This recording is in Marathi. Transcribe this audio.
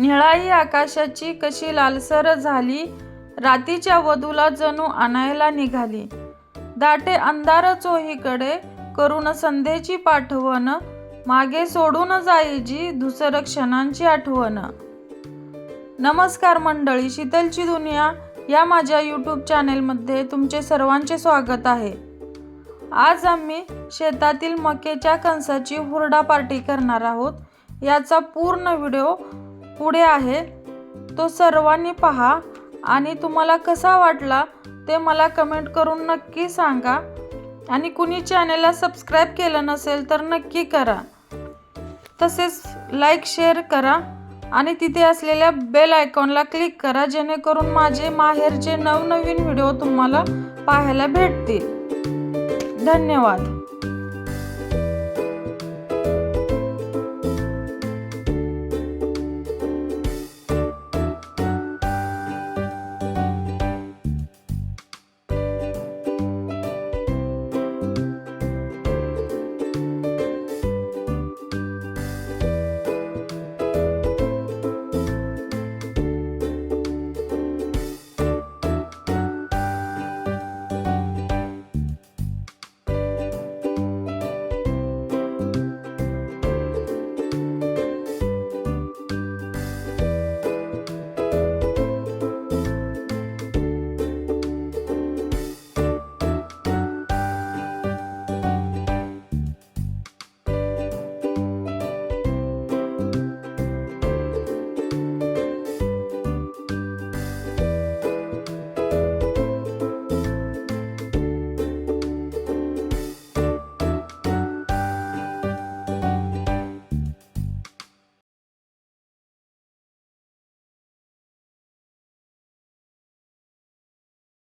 निळाई आकाशाची कशी लालसर झाली रातीच्या वधूला जणू आणायला निघाली. दाटे अंधार चोहीकडे करून संध्येची पाठवण मागे सोडून जायची दुसरं क्षणांची आठवण. नमस्कार मंडळी शीतलची दुनिया या माझ्या यूट्यूब चॅनेलमध्ये तुमचे सर्वांचे स्वागत आहे. आज आम्ही शेतातील मकेच्या कणसाची हुरडा पार्टी करणार आहोत. याचा पूर्ण व्हिडिओ पुढे आहे. तो सर्वांनी पहा आणि तुम्हाला कसा वाटला ते मला कमेंट करून नक्की सांगा. आणि कुणी चॅनेलला सबस्क्राईब केलं नसेल तर नक्की करा. तसेच लाईक शेअर करा आणि तिथे असलेल्या बेल आयकॉनला क्लिक करा जेणेकरून माझे माहेरचे नवनवीन व्हिडिओ तुम्हाला पाहायला भेटतील. धन्यवाद.